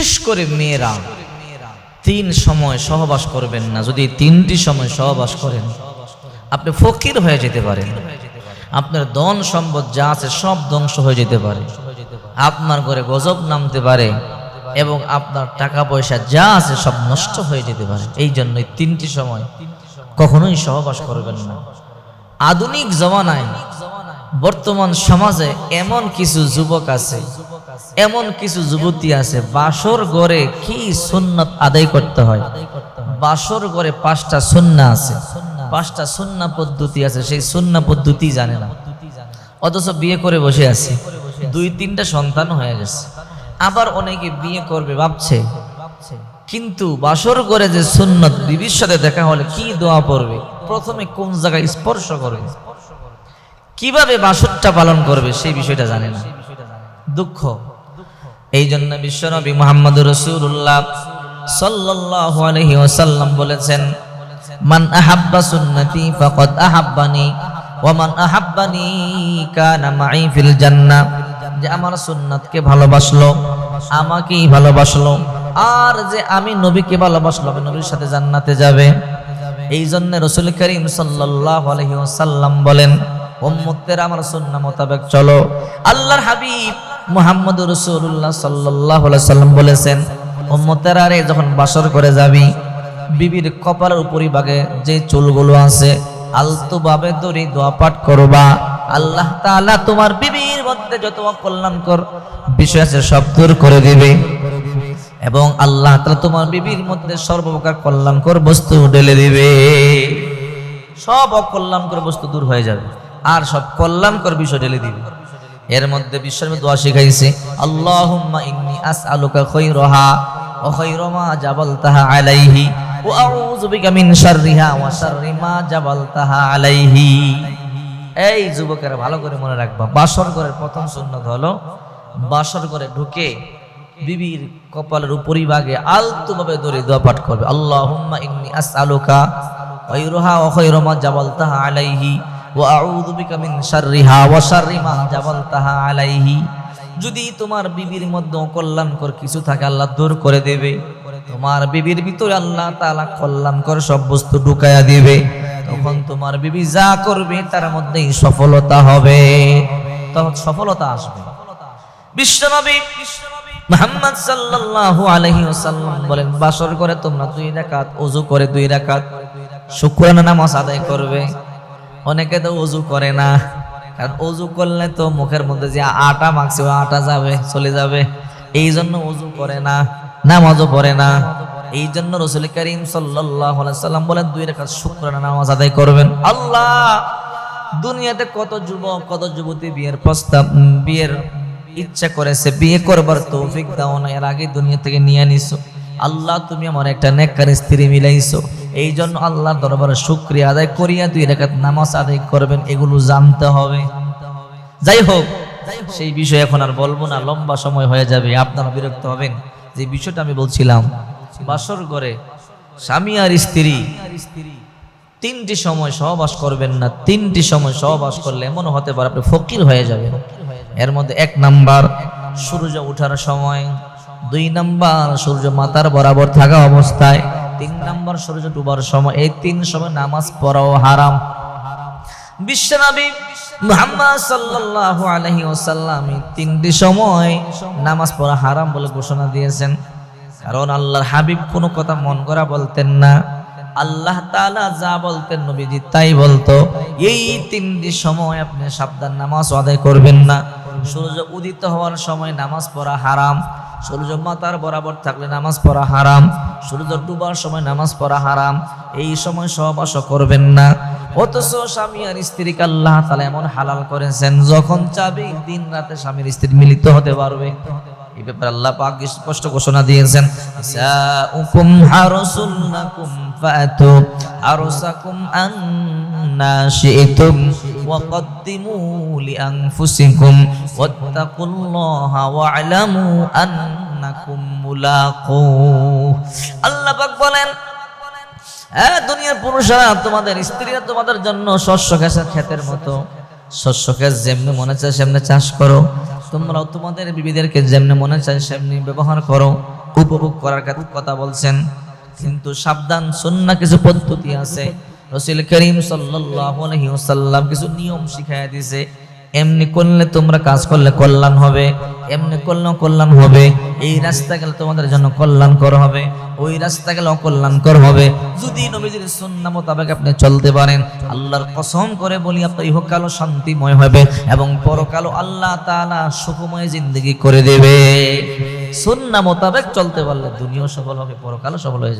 বিশেষ করে মেয়েরা, তিন সময় সহবাস করবেন না, যদি তিনটি সময় সহবাস করেন, আপনি ফকির হয়ে যেতে পারেন। আপনার ধন সম্পদ যা আছে সব ধ্বংস হয়ে যেতে পারে। আপনার ঘরে গজব নামতে পারে এবং আপনার টাকা পয়সা যা আছে সব নষ্ট হয়ে যেতে পারে। এই জন্যই তিনটি সময় কখনোই সহবাস করবেন না। আধুনিক জমানায় বর্তমান সমাজে এমন কিছু যুবক আছে, এমন কিছু যুবতী আছে, বাসর ঘরে কি সুন্নত আদায় করতে হয়? বাসর ঘরে পাঁচটা সুন্না আছে। পাঁচটা সুন্না পদ্ধতি আছে, সেই সুন্না পদ্ধতি জানে না। অথচ বিয়ে করে বসে আছে। দুই, তিনটা সন্তান হয়ে গেছে। আবার অনেকে বিয়ে করবে ভাবছে। কিন্তু বাসর করে যে সুন্নত, বিবির সাথে দেখা হলে কি দোয়া পড়বে? প্রথমে কোন জায়গায় স্পর্শ করবে? কীভাবে বাসরটা পালন করবে সেই বিষয়টা জানে না। দুঃখ। এই জন্য বিশ্বনবী মোহাম্মদ রসুল্লাহ সাল্লাল্লাহু আলাইহি ওয়াসাল্লাম বলেছেন, মান আহাব্বা সুন্নতি ফাকাদ আহাব্বানি, ওয়া মান আহাব্বানি কানা মাই ফিল জান্নাহ যে আমার সুন্নাতকে ভালোবাসলো, আমাকেই ভালোবাসলো, আর যে আমি নবীকে ভালোবাসলো, আমি নবীর সাথে জান্নাতে যাবে। এই জন্য রসুল করিম সাল্লাল্লাহু আলাইহি ওয়াসাল্লাম বলেন উম্মতের আমার সুন্নাহ মোতাবেক চলো। আল্লাহর হাবিব মুহাম্মদ রাসূলুল্লাহ সাল্লাল্লাহু আলাইহি সাল্লাম বলেছেন, উম্মতের আরে যখন বাসর করে যাবি, বিবির কপালের উপরি ভাগে যে চুলগুলো আছে আলতু ভাবে দড়ি দোয়া পাঠ করবা। আল্লাহ তাআলা তোমার বিবির মধ্যে যত অকল্যাণকর বিষয় আছে সব দূর করে দিবে। এবং আল্লাহ তাআলা তোমার বিবির মধ্যে সর্বপ্রকার কল্যাণকর বস্তু ঢেলে দিবে। সব অকল্যাণকর বস্তু দূর হয়ে যাবে। আর সব কল্যাণকর বিষয় ঢেলে দিবে। এর মধ্যে মধ্যে দোয়া শিখাইছে, আল্লাহুম্মা ইন্নী আসআলুকা খায়রাহা ওয়া খায়রা মা জাবালতাহা আলাইহি ওয়া আউযু বিকা মিন শাররিহা ওয়া শাররি মা জাবালতাহা আলাইহি। এই যুবকেরা ভালো করে মনে রাখবা, বাসর ঘরের প্রথম সুন্নত হলো, বাসর ঘরে ঢুকে বিবির কপালের উপরি ভাগে আলতু ভাবে দড়ি দোয়া পাঠ করবে, আল্লাহুম্মা ইন্নী আসআলুকা খায়রাহা ওয়া খায়রা মা জাবালতাহা আলাইহি। ওয়া বিকা মিন শাররিহা ওয়া শাররি মা জাবালতাহা আলাইহি। যদি তোমার বিবির মধ্যে অকল্যাণকর কিছু থাকে, আল্লাহ দূর করে দেবে। তোমার বিবির ভিতরে আল্লাহ তাআলা কল্যাণকর সব বস্তু ঢুকায়া দিবে। তখন তোমার বিবি যা করবে, তার মধ্যেই সফলতা হবে। তখন সফলতা আসবে। বিশ্বনবী মুহাম্মদ সাল্লাল্লাহু আলাইহি ওয়াসাল্লাম বলেন, বাসর করে তোমরা দুই রাকাত, ওযু করে দুই রাকাত শুকরানা নামাজ আদায় করবে। অনেকে তো ওযু করে না। কারণ ওযু করলে তো মুখের মধ্যে যে আটা মাখছে আটা যাবে, চলে যাবে। এই জন্য ওযু করে না, নামাজও পড়ে না। এই জন্য রসুল করিম সাল্লাম বলেন, দুই রাকাত শুকরানা নামাজ আদায় করবেন। আল্লাহ, দুনিয়াতে কত যুবক, কত যুবতী বিয়ের প্রস্তাব, বিয়ের ইচ্ছা করেছে, বিয়ে করবার তৌফিক দাও না, এর আগে দুনিয়া থেকে নিয়ে নিছো আল্লাহ, তুমি আমার একটা নেককার স্ত্রী মিলাইছো। এই জন্য আল্লাহর দরবারে শুক্রিয়া আদায় করিয়া দুই রেখাত নামাজ আদায় করবেন, এগুলো জানতে হবে। যাই হোক, সেই বিষয় এখন আর বলব না, লম্বা সময় হয়ে যাবে, আপনারা বিরক্ত হবেন। যে বিষয়টা আমি বলছিলাম, বাসর ঘরে স্বামী আর স্ত্রী তিনটি সময় সহবাস করবেন না, তিনটি সময় সহবাস করলে এমন হতে পারে আপনি ফকির হয়ে যাবেন। এর মধ্যে এক নাম্বার, সূর্য ওঠার সময়। দুই নাম্বার, সূর্য মাথার বরাবর থাকা অবস্থায়। তিন নাম্বার সূর্য ডুবার সময়, এই তিন সময় নামাজ পড়াও হারাম। বিশ্বনবী মুহাম্মদ সাল্লাল্লাহু আলাইহি ওয়াসাল্লাম তিনটি সময় নামাজ পড়া হারাম বলে ঘোষণা দিয়েছেন। কারণ আল্লাহর হাবিব কোনো কথা মন করা বলতেন না। আল্লাহ তাআলা যা বলতেন নবীজি তাই বলতো। এই তিনটি সময় আপনি সাবধান নামাজ আদায় করবেন না। সূর্য উদিত হওয়ার সময় নামাজ পড়া হারাম। সূর্য মাতার বরাবর থাকলে নামাজ পড়া হারাম সূর্য ডুবার সময় নামাজ পড়া হারাম, এই সময় সহবাস করবেন না। অথচ স্বামী আর স্ত্রীকে আল্লাহ তালা এমন হালাল করেছেন, যখন চাবি দিন রাতে স্বামীর স্ত্রী মিলিত হতে পারবে। এই ব্যাপারে আল্লাহ পাক স্পষ্ট ঘোষণা দিয়েছেন সাউকুম হারসুল লাকুম ফাতু হারসাকুম আন্না শি'তুম। কদ্দিমু লিআনফুসিকুম ওয়াত্তাকুল্লাহা ওয়া'লামু আন্নাকুম মুলাকু আল্লাহ পাক বলেন হ্যাঁ দুনিয়ার পুরুষরা তোমাদের, স্ত্রীরা তোমাদের জন্য শস্য ঘাসের ক্ষেতের মতো। শস্য ক্ষেত যেমনি মনে চায় সেমনি চাষ করো। তোমরাও তোমাদের বিবিদেরকে যেমনি মনে চায় সেমনি ব্যবহার করো। উপভোগ করার কথা বলছেন। কিন্তু সাবধান সুন্না কিছু পদ্ধতি আছে। রসুল করিম ওয়াসাল্লাম কিছু নিয়ম শিখাইয়া দিয়েছে এমনি করলে তোমরা কাজ করলে কল্যাণ হবে, এমনি করলেও কল্যাণ হবে। এই রাস্তা গেলে তোমাদের জন্য কল্যাণকর হবে, ওই রাস্তা গেলে অকল্যাণকর হবে। যদি নবীজির সুন্না মোতাবেক আপনি চলতে পারেন, আল্লাহর কসম করে বলি, আপনার ইহকালও শান্তিময় হবে এবং পরকালও আল্লাহ তাআলা সুখময় জিন্দগি করে দেবে। সুন্না মোতাবেক চলতে পারলে দুনিয়াও সফল হবে, পরকালও সফল হয়ে